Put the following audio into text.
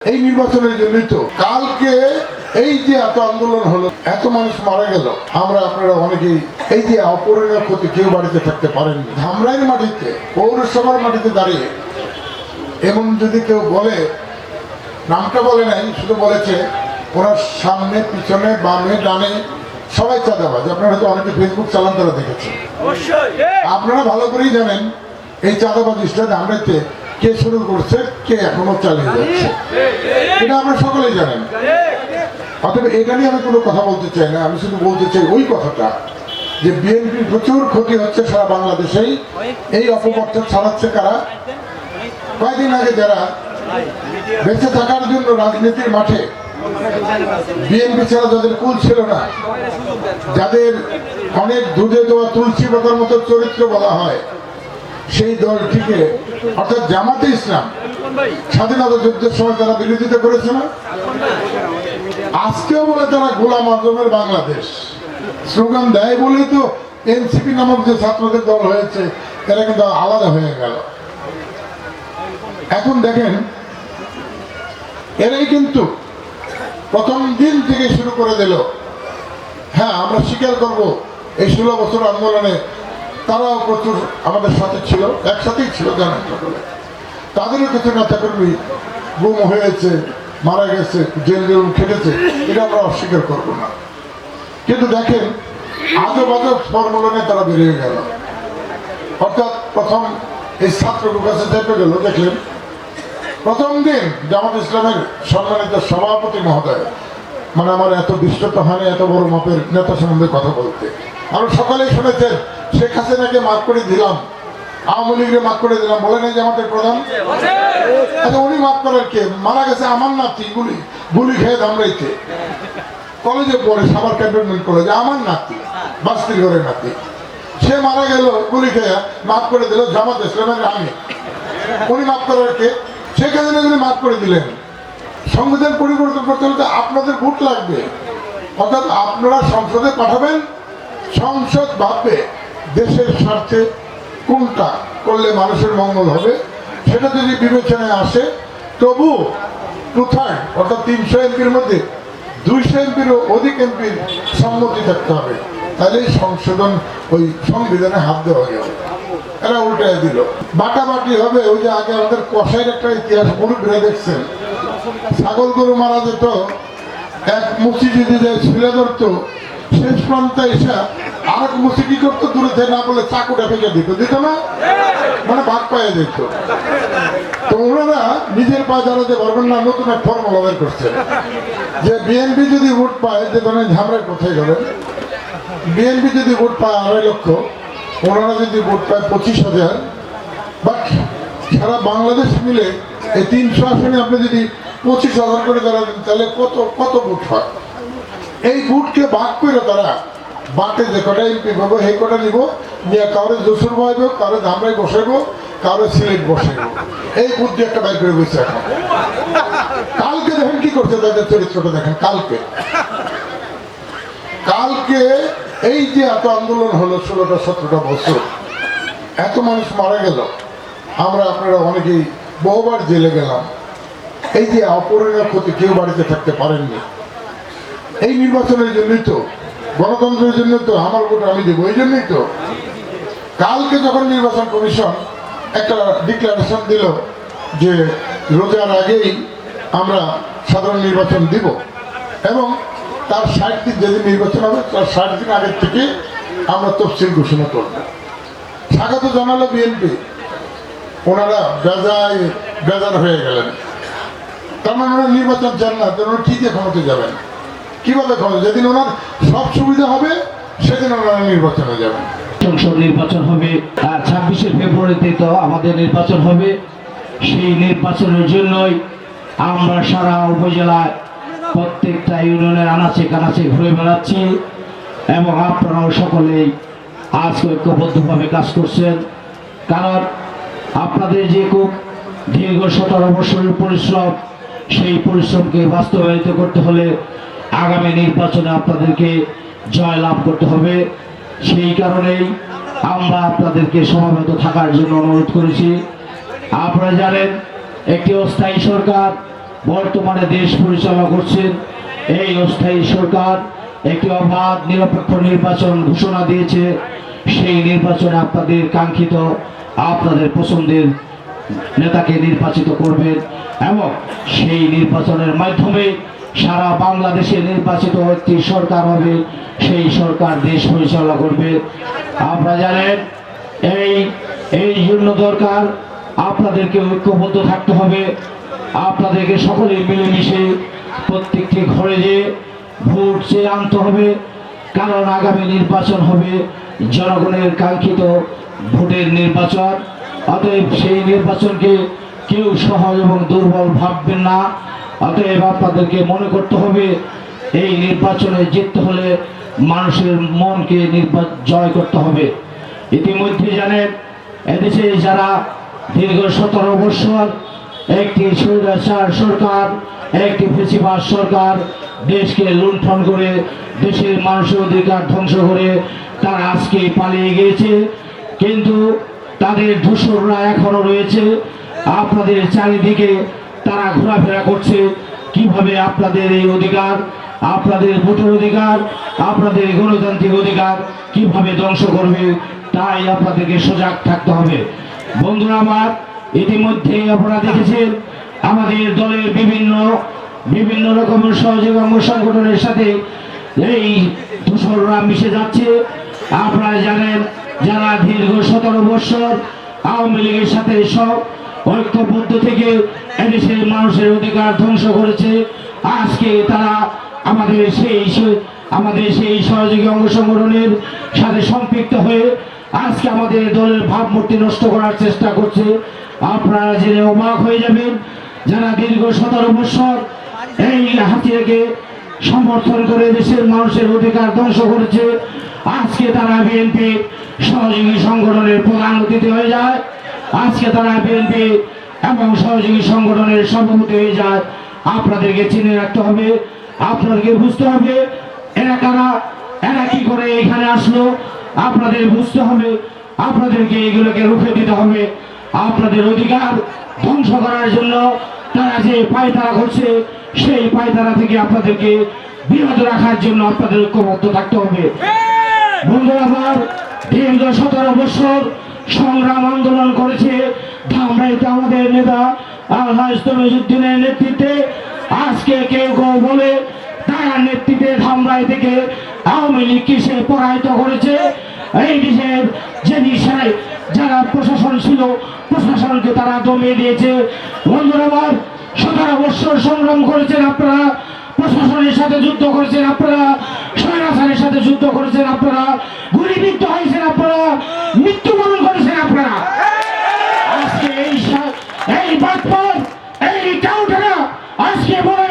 এই নির্বাচনের জন্যই তো। কালকে এই যে এত আন্দোলন হলো এত মানুষ মারা গেল আমরা আপনারা অনেকেই এই যে অপরণীয় ক্ষতি কেউ বাড়িতে থাকতে পারেননি। ধামরাইয়ের মাটিতে পৌরসভার মাটিতে দাঁড়িয়ে এমন যদি কেউ বলে নামটা বলে নাই শুধু বলেছে ওনার সামনে পিছনে বামে ডানে সবাই চাঁদাবাজ। আপনারা তো অনেকে ফেসবুক চালান তারা দেখেছেন। আপনারা ভালো করেই জানেন এই চাঁদাবাজিটা ধামরাইতে কে শুরু করছে কে এখনও চালিয়ে যাচ্ছে? এটা আমরা সকলেই জানেন। অতএব এটা নিয়ে আমি কোনো কথা বলতে চাই না আমি শুধু বলতে চাই ওই কথাটা যে বিএনপির প্রচুর ক্ষতি হচ্ছে সারা বাংলাদেশেই। এই অপবাদটা ছড়াচ্ছে কারা? কয়েকদিন আগে যারা বেঁচে থাকার জন্য রাজনীতির মাঠে বিএনপি ছাড়া যাদের কুল ছিল না যাদের অনেক দুধে দেওয়া তুলসী পাতার মতো চরিত্র বলা হয় সেই দলটিকে অর্থাৎ জামাতে ইসলাম, স্বাধীনতা যুদ্ধের সময় তারা বিরোধিতা করেছে না? আজকেও বলে তারা গোলাম আজমের বাংলাদেশ। স্লোগান দেয় বলেই তো এনসিপি নামক যে ছাত্রদের দল হয়েছে তারা কিন্তু আলাদা হয়ে গেল। এখন দেখেন, এরাই কিন্তু প্রথম দিন থেকে শুরু করে দিল। হ্যাঁ আমরা স্বীকার করব, এই ষোলো বছর আন্দোলনে তারাও প্রচুর আমাদের সাথে ছিল, একসাথেই ছিল, জানেন সকলে তাদেরও কিছু নেতাকর্মী গুম হয়েছে, মারা গেছে, জেল জেল খেটেছে, এটা আমরা অস্বীকার করব না। কিন্তু দেখেন আজব আজব ফর্মুলনে তারা বেরিয়ে গেল। অর্থাৎ প্রথম এই ছাত্রগুলোর কাছে চেপে গেল, দেখলেন, প্রথম দিন জামাত ইসলামের সম্মানিত সভাপতি মহোদয় মানে আমার এত দৃষ্টতা হয়নি এত বড় মাপের নেতা সম্বন্ধে কথা বলতে। আমরা সকালেই শুনেছেন শেখ হাসিনাকে মাফ করে দিলাম। আওয়ামী লীগকে মাফ করে দিলাম। বলে নাই যে আমাদের প্রধান। আচ্ছা উনি মাফ করার কে? মারা গেছে আমার নাতি গুলি গুলি খেয়ে ধামরাইতে। কলেজে পড়ে সাবার ক্যান্টনমেন্ট কলেজে। আমার নাতি বাস্তির ঘরের নাতি। সে মারা গেল গুলি খেয়ে মাফ করে দিল, জামাত ইসলামের আমি উনি মাফ করার কে? শেখ হাসিনা উনি মাফ করে দিলেন। সংবিধান পরিবর্তন করতে হলে আপনাদের ভোট লাগবে। অর্থাৎ আপনারা সংসদে পাঠাবেন, সংসদ ভাববে দেশের স্বার্থে কোনটা করলে মানুষের মঙ্গল হবে, সেটা যদি বিবেচনায় আসে, তবু থার্ড অর্থাৎ তিনশো এমপির মধ্যে দুইশো এমপিরও অধিক এমপির সম্মতি থাকতে হবে। তাহলেই সংশোধন ওই সংবিধানে হাত দেওয়া যাবে। এরা উল্টায় দিল। বাটাবাটি হবে, ওই যে আগে আমাদের কষাইয়ের একটা ইতিহাস মুরব্বীরা দেখছেন। ছাগল গরু মারা যেত, এক মুচি যদি যায়, ছিলে ধরতো শেষ প্রান্তে এসে আর মুচি কি করতো, দূরে থেকে না বলে চাকুটা ফেঁকে দিত দিত না? মানে ভাগ পায়ে দিত তো ওনারা নিজের পায়ে দাঁড়াতে পারবেন না নতুন এক ফর্মুলা বের করছে, যে বিএনপি যদি ভোট পায়, যে ধরেন ঝামরায় কোথায় গেলেন বিএনপি যদি ভোট পায় আড়াই লক্ষ, ওনারা যদি ভোট পায় পঁচিশ হাজার, বাট সারা বাংলাদেশ মিলে এই তিনশো আসনে আপনি যদি পঁচিশ হাজার করে দাঁড়াবেন তাহলে কত কত ভোট হয়? এই ভোটকে ভাগ করে তারা বাটে যে কটা এমপি পাবো, সেই কটা নিব। নিয়ে কারও জসুর বসাইব, কারও ধামরাই বসাইব, কারও সিলেট বসাইব। এই বুদ্ধি একটা বাইর করে বসে এখন। কালকে দেখেন কি করছে তাদের চরিত্রটা দেখেন, কালকে। কালকে এই যে এত আন্দোলন হলো ষোলোটা, সতেরোটা বছর, এত মানুষ মারা গেল। আমরা আপনারা অনেকেই বহুবার জেলে গেলাম। এই যে অপরণীয় ক্ষতি কেউ বাড়িতে থাকতে পারেননি। এই নির্বাচনের জন্যই তো, গণতন্ত্রের জন্য তো আমার ভোট আমি দেবো, এই জন্যই তো। কালকে যখন নির্বাচন কমিশন একটা ডিক্লারেশন দিল যে রোজার আগেই আমরা সাধারণ নির্বাচন দিব, এবং তার ষাট দিন যেদিন নির্বাচন হবে, তার ষাট দিন আগের থেকে আমরা তফসিল ঘোষণা করব। স্বাগত জানালো বিএনপি। ওনারা বেজায়, বেজার হয়ে গেলেন। তার মানে ওনারা নির্বাচন চান না তো কি ক্ষমতা যাবেন। কীভাবে ক্ষমতা যেদিন ওনার সব সুবিধা হবে, সেদিন ওনারা নির্বাচনে যাবেন সংসদ নির্বাচন হবে, আর ছাব্বিশে ফেব্রুয়ারিতে তো আমাদের নির্বাচন হবে। সেই নির্বাচনের জন্যই আমরা সারা উপজেলায় প্রত্যেকটা ইউনিয়নের আনাচে কানাচে ঘুরে বেড়াচ্ছি এবং আপনারাও সকলেই আজকে ঐক্যবদ্ধভাবে কাজ করছেন। কারণ আপনাদের যে খুব দীর্ঘ সতেরো বছরের পরিশ্রম, সেই পরিশ্রমকে বাস্তবায়িত করতে হলে আগামী নির্বাচনে আপনাদেরকে জয় লাভ করতে হবে। সেই কারণেই আমরা আপনাদেরকে সমাবেত থাকার জন্য অনুরোধ করেছি। আপনারা জানেন, একটি অস্থায়ী সরকার বর্তমানে দেশ পরিচালনা করছেন। এই অস্থায়ী সরকার একটি অবাধ, নিরপেক্ষ নির্বাচন ঘোষণা দিয়েছে। সেই নির্বাচনে আপনাদের কাঙ্ক্ষিত, আপনাদের পছন্দের নেতাকে নির্বাচিত করবেন এবং সেই নির্বাচনের মাধ্যমে সারা বাংলাদেশে নির্বাচিত একটি সরকার হবে, সেই সরকার দেশ পরিচালনা করবে। আপনারা জানেন, এই এই জন্য দরকার, আপনাদেরকে ঐক্যবদ্ধ থাকতে হবে। আপনাদেরকে সকলে মিলেমিশে প্রত্যেকটি ঘরে যে ভোট চেয়ে আনতে হবে, কারণ আগামী নির্বাচন হবে জনগণের কাঙ্ক্ষিত ভোটের নির্বাচন। অতএব সেই নির্বাচনকে কেউ সহজ এবং দুর্বল ভাববেন না। অতএব আপনাদেরকে মনে করতে হবে, এই নির্বাচনে জিততে হলে মানুষের মনকে জয় করতে হবে। ইতিমধ্যে জানেন, এদেশে যারা দীর্ঘ সতেরো বছর একটি স্বৈরাচার সরকার, একটি ফেসিবাস সরকার দেশকে লুণ্ঠন করে, দেশের মানুষের অধিকার ধ্বংস করে তারা আজকে পালিয়ে গিয়েছে। কিন্তু তাদের ধূসররা এখনও রয়েছে। আপনাদের চারিদিকে ঘোরাফেরা করছে, কীভাবে আপনাদের এই অধিকার, আপনাদের ভোটের অধিকার, আপনাদের গণতান্ত্রিক অধিকার কীভাবে ধ্বংস করবে, তাই আপনাদেরকে সজাগ থাকতে হবে। বন্ধুরা আমার, ইতিমধ্যে আপনারা দেখেছেন, আমাদের দলের বিভিন্ন বিভিন্ন রকমের সহযোগী সংগঠনের সাথে এই ধূসররা মিশে যাচ্ছে। আপনারা জানেন, যারা দীর্ঘ সতেরো বছর আওয়ামী লীগের সাথে সব ঐক্যবদ্ধ থেকে এদেশের মানুষের অধিকার ধ্বংস করেছে। আজকে তারা আমাদের সেই আমাদের সেই সহযোগী অঙ্গ সংগঠনের সাথে সম্পৃক্ত হয়ে আজকে আমাদের দলের ভাবমূর্তি নষ্ট করার চেষ্টা করছে। আপনারা জেনে অবাক হয়ে যাবেন যারা দীর্ঘ সতেরো বছর এই হাতিয়াকে সমর্থন করে দেশের মানুষের অধিকার ধ্বংস করেছে। আজকে তারা বিএনপি সহযোগী সংগঠনের প্রধান অতিথি হয়ে যায়। আজকে তারা বিএনপি এবং সহযোগী সংগঠনের সভাপতি হয়ে যায়। আপনাদেরকে চিনে রাখতে হবে, আপনাদেরকে বুঝতে হবে এরা কারা, এরা কি করে এখানে আসলো। আপনাদের বুঝতে হবে, আপনাদেরকে এগুলোকে রুখে দিতে হবে। আপনাদের অধিকার ধ্বংস করার জন্য তারা যে পায়তারা করছে, সেই পায়তারা থেকে আপনাদেরকে বিরত রাখার জন্য আপনাদের ঐক্যবদ্ধ থাকতে হবে। বন্ধু আমার দীর্ঘ সতেরো বছর সংগ্রাম আন্দোলন করেছে। ধামরাইতে আমাদের নেতা আল্লাহ নেতৃত্বে আজকে কেউ কেউ বলে তার নেতৃত্বে ধামরাই থেকে আওয়ামী লীগ কিসে পরাহিত করেছে? এই দেশের যে দিশায় যারা প্রশাসন ছিল, প্রশাসনকে তারা দমিয়ে দিয়েছে। বন্ধুরা আমার, সতেরো সংগ্রাম করেছেন আপনারা। প্রশাসনের সাথে যুদ্ধ করেছেন আপনারা স্বৈরাচারের সাথে যুদ্ধ করেছেন আপনারা, গুলিবিদ্ধ হয়েছেন আপনারা, মৃত্যুবরণ করেছেন আপনারা। আজকে এই এই বাদ এই টাউটারা আজকে বলে